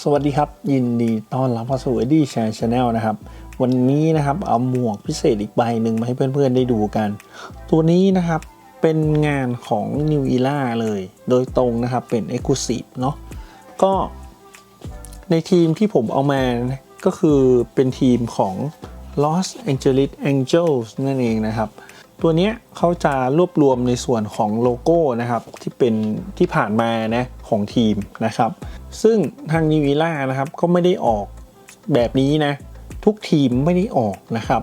สวัสดีครับ ยินดีต้อนรับเข้าสู่ e d d i e Share Channel นะครับ วันนี้นะครับเอาหมวกพิเศษอีกใบหนึ่งมาให้เพื่อนๆได้ดูกัน ตัวนี้นะครับเป็นงานของ New Era เลย โดยตรงนะครับเป็น Exclusive เนาะก็ในทีมที่ผมเอามานะก็คือเป็นทีมของ Los Angeles Angels นั่นเองนะครับ ตัวนี้เขาจะรวบรวมในส่วนของโลโก้นะครับที่เป็นที่ผ่านมานะของทีมนะครับ ซึ่งทางนิวิล่านะครับก็ไม่ได้ออกแบบนี้นะ ทุกทีมไม่ได้ออกนะครับ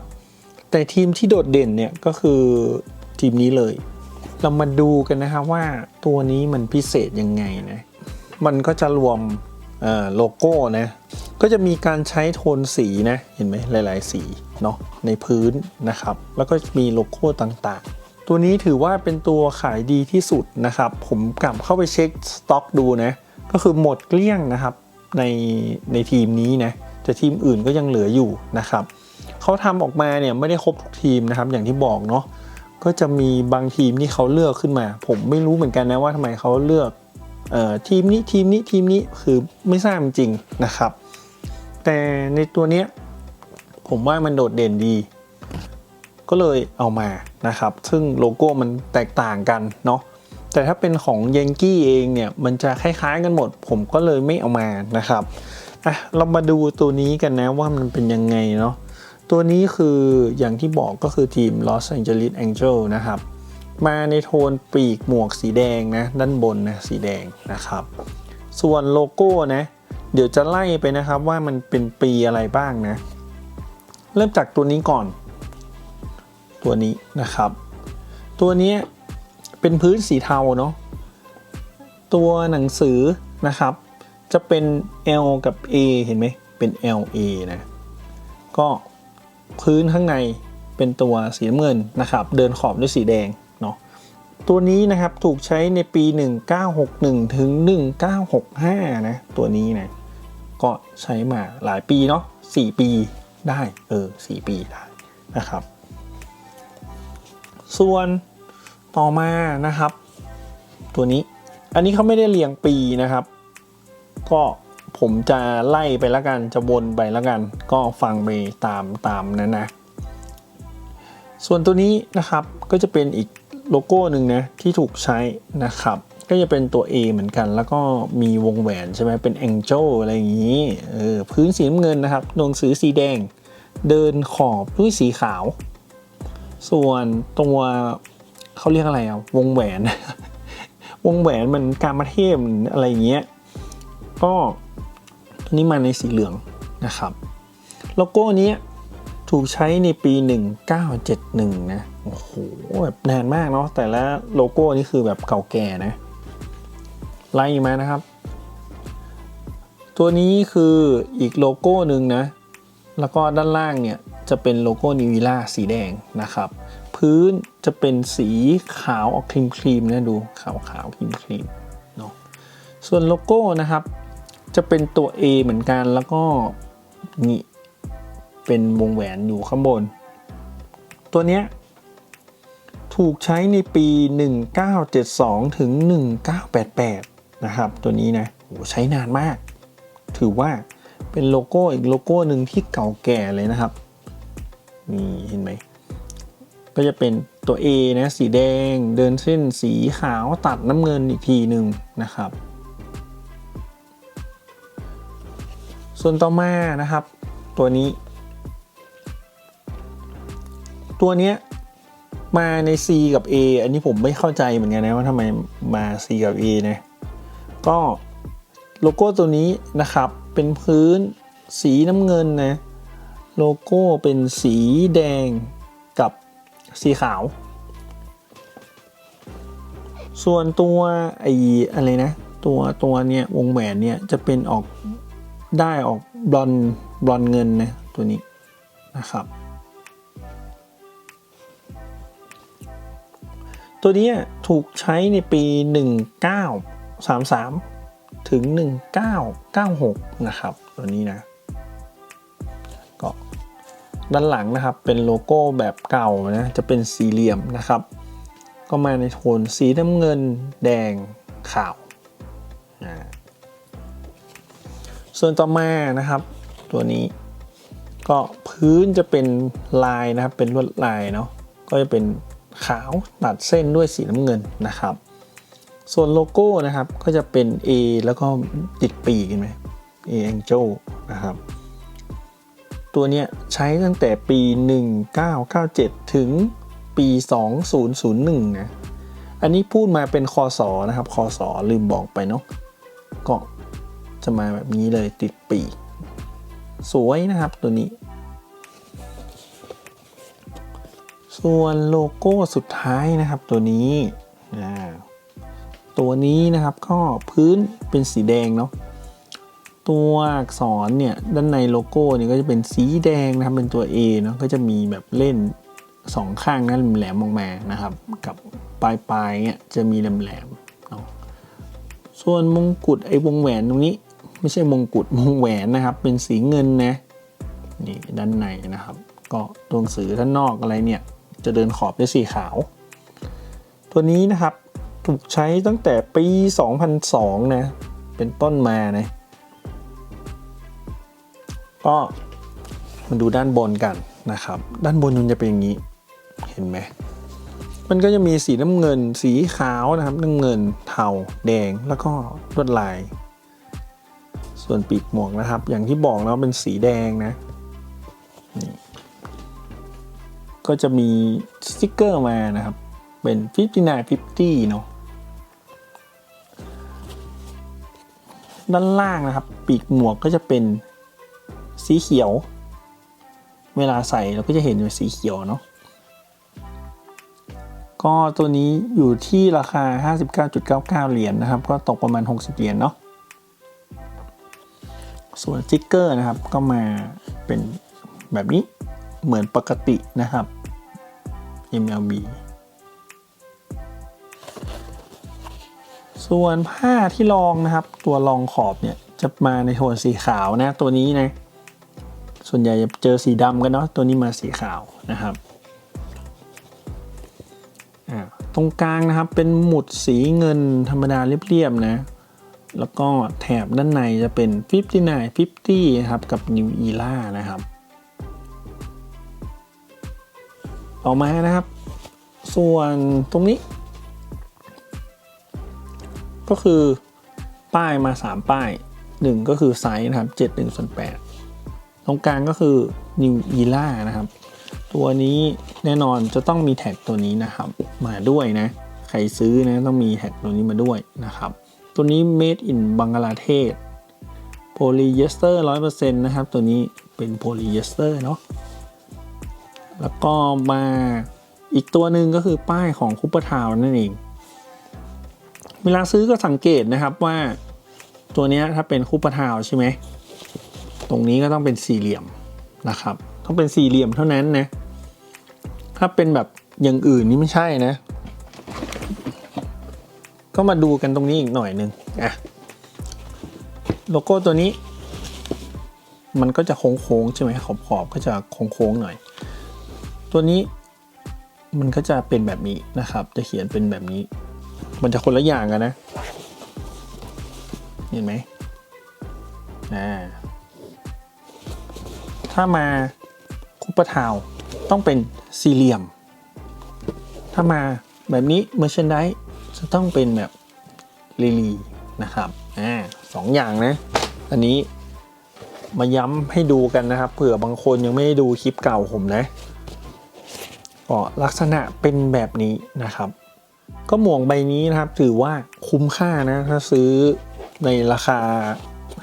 แต่ทีมที่โดดเด่นเนี่ยก็คือทีมนี้เลย เรามาดูกันนะครับว่าตัวนี้มันพิเศษยังไงนะ มันก็จะรวมโลโก้นะ ก็จะมีการใช้โทนสีนะ เห็นไหมหลาย ๆ สีเนาะในพื้นนะครับ แล้วก็มีโลโก้ต่างๆ ตัวนี้ถือว่าเป็นตัวขายดีที่สุดนะครับ ผมกลับเข้าไปเช็คสต็อกดูนะ ก็คือหมดเกลี้ยงนะครับในในทีมนี้นะแต่ทีมอื่นก็ยังเหลืออยู่นะครับเขาทำออกมาเนี่ยไม่ได้ครบทุกทีมนะครับ อย่างที่บอกเนาะก็จะมีบางทีมที่เขาเลือกขึ้นมา ผมไม่รู้เหมือนกันนะว่าทำไมเขาเลือกออทีมนี้ทีมนี้ทีมนี้คือไม่ทราบจริงนะครับ แต่ในตัวเนี้ยผมว่ามันโดดเด่นดี ก็เลยเอามานะครับ ซึ่งโลโก้มันแตกต่างกันเนาะ แต่ถ้าเป็นของย a งกี้เองเนี่ยมันจะคล้ายๆกันหมด ผมก็เลยไม่เอามานะครับอะเรามาดูตัวนี้กันนะว่ามันเป็นยังไงเนาะตัวนี้คืออย่างที่บอกก็คือทีม Los Angeles Angel นะครับ มาในโทนปีกหมวกสีแดงนะ ด้านบนนะสีแดงนะครับ ส่วนโลโก้นะ เดี๋ยวจะไล่ไปนะครับว่ามันเป็นปีอะไรบ้างนะ เริ่มจากตัวนี้ก่อน ตัวนี้นะครับ ตัวนี้ เป็นพื้นสีเทาเนาะตัวหนังสือนะครับ จะเป็น L กับ A เห็นไหมเป็น LA นะ ก็พื้นข้างในเป็นตัวสีเงินนะครับ เดินขอบด้วยสีแดงเนาะตัวนี้นะครับถูกใช้ในปี 1961 ถึง 1965 นะ ตัวนี้นะ ก็ใช้มาหลายปีเนาะ4ปีได้ เออ 4 ปีได้นะครับ ส่วน ต่อมานะครับ ตัวนี้อันนี้เขาไม่ได้เรียงปีนะครับ ก็ผมจะไล่ไปแล้วกันจะวนไปแล้วกัน ก็ฟังไปตามตามนั้นนะ ส่วนตัวนี้นะครับก็จะเป็นอีกโลโก้หนึ่งนะที่ถูกใช้นะครับ ก็จะเป็นตัว A เหมือนกัน แล้วก็มีวงแหวนใช่ไหมเป็น Angel อะไรอย่างนี้เออพื้นสีน้ำเงินนะครับหนังสือสีแดง เดินขอบด้วยสีขาว ส่วนตัว เขาเรียกอะไรอะวงแหวน วงแหวนมันการมาเทพอะไรอย่างเงี้ยก็ตัวนี้มาในสีเหลืองนะครับโลโก้นี้ถูกใช้ในปี 1971 นะ โอ้โห แบบนานมากเนาะ แต่ละโลโก้นี่คือแบบเก่าแก่นะ ไล่มานะครับ ตัวนี้คืออีกโลโก้หนึ่งนะ แล้วก็ด้านล่างเนี่ย จะเป็นโลโก้นิวิล่าสีแดงนะครับ พื้นจะเป็นสีขาวออกครีมครีมๆนะดูขาวขาวครีมครีมเนาะส่วนโลโก้นะครับ จะเป็นตัว A เหมือนกันแล้วก็นี่เป็นวงแหวนอยู่ข้างบน ตัวเนี้ยถูกใช้ในปี 1972 ถึง 1988 นะครับ ตัวนี้นะโหใช้นานมาก ถือว่าเป็นโลโก้อีกโลโก้หนึ่งที่เก่าแก่เลยนะครับ นี่เห็นไหม ก็จะเป็นตัว A นะสีแดง เดินเส้นสีขาวตัดน้ำเงินอีกทีหนึ่งนะครับ ส่วนต่อมานะครับ ตัวนี้ ตัวเนี้ยมาใน C กับ A อันนี้ผมไม่เข้าใจเหมือนกันนะว่าทำไมมา C กับ A นะก็โลโก้ตัวนี้นะครับเป็นพื้นสีน้ำเงินนะโลโก้เป็นสีแดงกับ สีขาว ส่วนตัวไอ้อะไรนะ ตัวตัวเนี้ยวงแหวนเนี่ยจะเป็นออกได้ออกบลอนบลอนเงินนะตัวนี้นะครับ ตัวนี้ถูกใช้ในปี 1933 ถึง 1996 นะครับ ตัวนี้นะ ด้านหลังนะครับ เป็นโลโก้แบบเก่านะจะเป็นสี่เหลี่ยมนะครับ ก็มาในโทนสีน้ำเงินแดงขาวอ่าส่วนต่อมานะครับ ตัวนี้ ก็พื้นจะเป็นลายนะครับ เป็นลวดลายเนาะก็จะเป็นขาวตัดเส้นด้วยสีน้ำเงินนะครับ ส่วนโลโก้นะครับก็จะเป็น A แล้วก็ติดปีกเห็นไหม A Angel นะครับ ตัวเนี้ยใช้ตั้งแต่ปี 1997 ถึงปี 2001 นะ อันนี้พูดมาเป็นคอสอนะครับคอสอลืมบอกไปเนาะก็จะมาแบบนี้เลยติดปี สวยนะครับตัวนี้ ส่วนโลโก้สุดท้ายนะครับตัวนี้ ตัวนี้นะครับก็พื้นเป็นสีแดงเนาะ ตัวอักษรเนี่ยด้านในโลโก้เนี่ยก็จะเป็นสีแดงนะครับเป็นตัว A เนาะก็จะมีแบบเล่นสองข้างนั้นแหลมออกมานะครับ กับปลายปลายเนี่ยจะมีแหลมๆเนาะส่วนมงกุฎไอ้วงแหวนตรงนี้ ไม่ใช่มงกุฎวงแหวนนะครับ เป็นสีเงินนะนี่ด้านในนะครับ ก็ตัวหนังสือด้านนอกอะไรเนี่ยจะเดินขอบด้วยสีขาว ตัวนี้นะครับถูกใช้ตั้งแต่ปี 2002 นะ เป็นต้นมานะ ก็มาดูด้านบนกันนะครับ ด้านบนมันจะเป็นอย่างนี้ เห็นไหม มันก็จะมีสีน้ำเงิน สีขาวนะครับ น้ำเงิน เทา แดง แล้วก็ลวดลาย ส่วนปีกหมวกนะครับ อย่างที่บอกแล้วเป็นสีแดงนะนี่ก็จะมีสติกเกอร์มานะครับ เป็น 59 50 เนาะด้านล่างนะครับ ปีกหมวกก็จะเป็น สีเขียว เวลาใส่เราก็จะเห็นเป็นสีเขียวเนาะก็ตัวนี้อยู่ที่ราคา 59.99 เหรียญนะครับ ก็ตกประมาณ 60 เหรียญเนาะส่วนสติ๊กเกอร์นะครับก็มาเป็นแบบนี้เหมือนปกตินะครับ MLB ส่วนผ้าที่รองนะครับ ตัวรองขอบเนี่ยจะมาในโทนสีขาวนะตัวนี้นะ ส่วนใหญ่จะเจอสีดำกันเนาะตัวนี้มาสีขาวนะครับตรงกลางนะครับเป็นหมุดสีเงินธรรมดาเรียบๆนะ แล้วก็แถบด้านในจะเป็น 59 50นะครับกับ New Era นะครับออมานะครับ ส่วนตรงนี้ ก็คือป้ายมา 3 ป้าย 1 ก็คือไซส์นะครับ 7 1ส่วน8 รงกลางก็คือ New Era นะครับ ตัวนี้แน่นอนจะต้องมีแท็กตัวนี้นะครับ มาด้วยนะ ใครซื้อนะต้องมีแท็กตัวนี้มาด้วยนะครับ ตัวนี้ made in บังกลาเทศ polyester 100%นต์นะครับ ตัวนี้เป็น polyester เนาะแล้วก็มาอีกตัวหนึ่งก็คือป้ายของคุปเปอร์ทาวนั่นเอง เวลาซื้อก็สังเกตนะครับว่าตัวนี้ถ้าเป็นคุปเปอร์ทาวใช่ไหม ตรงนี้ก็ต้องเป็นสี่เหลี่ยมนะครับ ต้องเป็นสี่เหลี่ยมเท่านั้นนะ ถ้าเป็นแบบอย่างอื่นนี่ไม่ใช่นะ ก็มาดูกันตรงนี้อีกหน่อยหนึ่งอะโลโก้ตัวนี้ มันก็จะโค้งๆใช่ไหมขอบขอบๆก็จะโค้งๆหน่อย ตัวนี้มันก็จะเป็นแบบนี้นะครับ จะเขียนเป็นแบบนี้ มันจะคนละอย่างกันนะ เห็นไหมอ่า ถ้ามาคุปเปอร์ทาวต้องเป็นสี่เหลี่ยม ถ้ามาแบบนี้เมอร์เช n นด s e จะต้องเป็นแบบลีลีนะครับอ่าสองอย่างนะ อันนี้มาย้ำให้ดูกันนะครับ เผื่อบางคนยังไม่ได้ดูคลิปเก่าผมนะก็ลักษณะเป็นแบบนี้นะครับ ก็หมวกใบนี้นะครับ ถือว่าคุ้มค่านะ ถ้าซื้อในราคา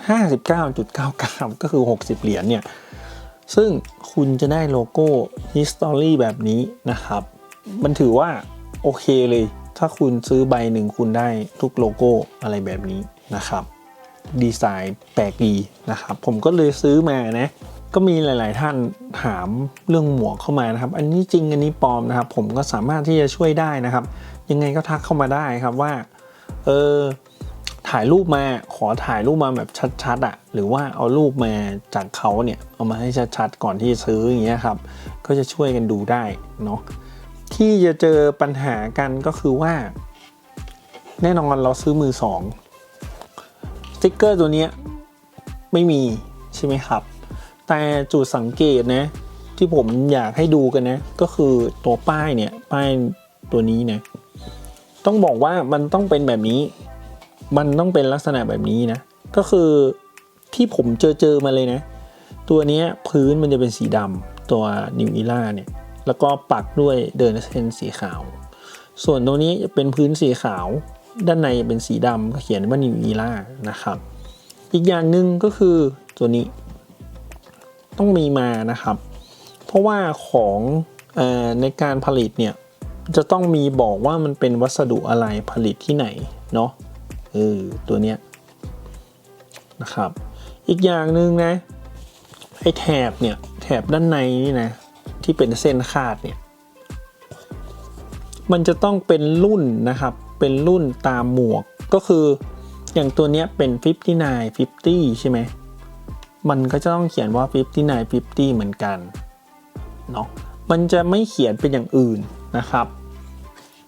59.99 ก็คือ 60 เหรียญเนี่ย ซึ่งคุณจะได้โลโก้ History แบบนี้นะครับ มันถือว่า โอเคเลย ถ้าคุณซื้อใบหนึ่งคุณได้ทุกโลโก้อะไรแบบนี้นะครับ ดีไซน์แปลกดีนะครับ ผมก็เลยซื้อมานะ ก็มีหลาย ๆ ท่านถามเรื่องหมวกเข้ามานะครับ อันนี้จริงอันนี้ปลอมนะครับ ผมก็สามารถที่จะช่วยได้นะครับ ยังไงก็ทักเข้ามาได้ครับว่า เออ ถ่ายรูปมาขอถ่ายรูปมาแบบชัดๆอะ่ะหรือว่าเอารูปมาจากเขาเนี่ยเอามาให้ชัดๆก่อนที่จะซื้ออย่างเงี้ยครับ ก็จะช่วยกันดูได้เนาะที่จะเจอปัญหากันก็คือว่า แน่นอนเราซื้อมือสองสติ๊กเกอร์ตัวเนี้ยไม่มีใช่ไหมครับ แต่จุดสังเกตนะที่ผมอยากให้ดูกันนะ ก็คือตัวป้ายเนี่ย ป้ายตัวนี้นะต้องบอกว่ามันต้องเป็นแบบนี้ มันต้องเป็นลักษณะแบบนี้นะ ก็คือที่ผมเจอเจอมาเลยนะ ตัวนี้พื้นมันจะเป็นสีดำตัวนิวอีล่าเนี่ย แล้วก็ปักด้วยเดินเส้นสีขาว ส่วนตัวนี้จะเป็นพื้นสีขาว ด้านในเป็นสีดำก็เขียนว่านิวอีล่านะครับ อีกอย่างหนึ่งก็คือตัวนี้ ต้องมีมานะครับ เพราะว่าของออในการผลิตเนี่ยจะต้องมีบอกว่ามันเป็นวัสดุอะไรผลิตที่ไหนเนาะ ออตัวเนี้ยนะครับ อีกอย่างหนึ่งนะไอ้แถบเนี่ยแถบด้านในนี่นะที่เป็นเส้นคาดเนี่ยมันจะต้องเป็นรุ่นนะครับ เป็นรุ่นตามหมวกก็คืออย่างตัวเนี้ยเป็น 59 50 ใช่ไหม มันก็จะต้องเขียนว่า 59 50 เหมือนกันเนาะ มันจะไม่เขียนเป็นอย่างอื่นนะครับ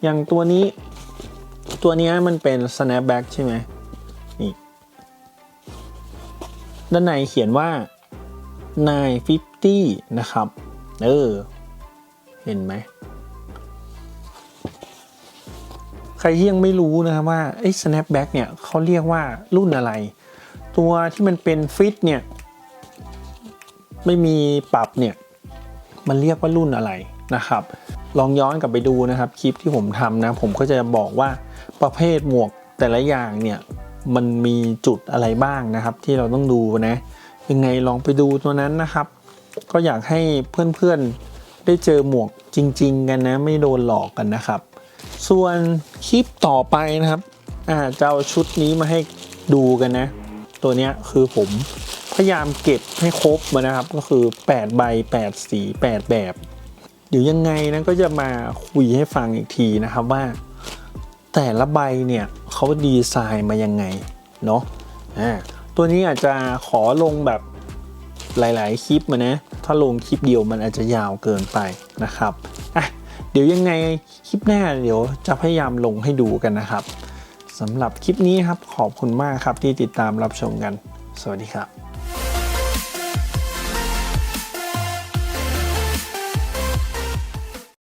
อย่างตัวนี้ ตัวนี้มันเป็น snapback ใช่ไหมนี่ด้านในเขียนว่า 950 นะครับ เออ เห็นไหม ใครที่ยังไม่รู้นะครับว่าไอ้ snapback เนี่ยเขาเรียกว่ารุ่นอะไร ตัวที่มันเป็นฟิตเนี่ย ไม่มีปรับเนี่ย มันเรียกว่ารุ่นอะไรนะครับ ลองย้อนกลับไปดูนะครับ คลิปที่ผมทำนะ ผมก็จะบอกว่า ประเภทหมวกแต่ละอย่างเนี่ยมันมีจุดอะไรบ้างนะครับ ที่เราต้องดูนะ ยังไงลองไปดูตัวนั้นนะครับ ก็อยากให้เพื่อนๆได้เจอหมวกจริง ๆ กันนะ ไม่โดนหลอกกันนะครับ ส่วนคลิปต่อไปนะครับอ่าจะเอาชุดนี้มาให้ดูกันนะ ตัวเนี้ยคือผมพยายามเก็บให้ครบมานะครับ ก็คือ8ใบ8สี8แบบเดี๋ยวยังไงนะก็จะมาคุยให้ฟังอีกทีนะครับว่า แต่ละใบเนี่ยเขาดีไซน์มายังไงเนาะอ่าตัวนี้อาจจะขอลงแบบหลาย ๆ คลิปมานะ ถ้าลงคลิปเดียวมันอาจจะยาวเกินไปนะครับอะเดี๋ยวยังไงคลิปหน้าเดี๋ยวจะพยายามลงให้ดูกันนะครับสำหรับคลิปนี้ครับขอบคุณมากครับที่ติดตามรับชมกัน สวัสดีครับ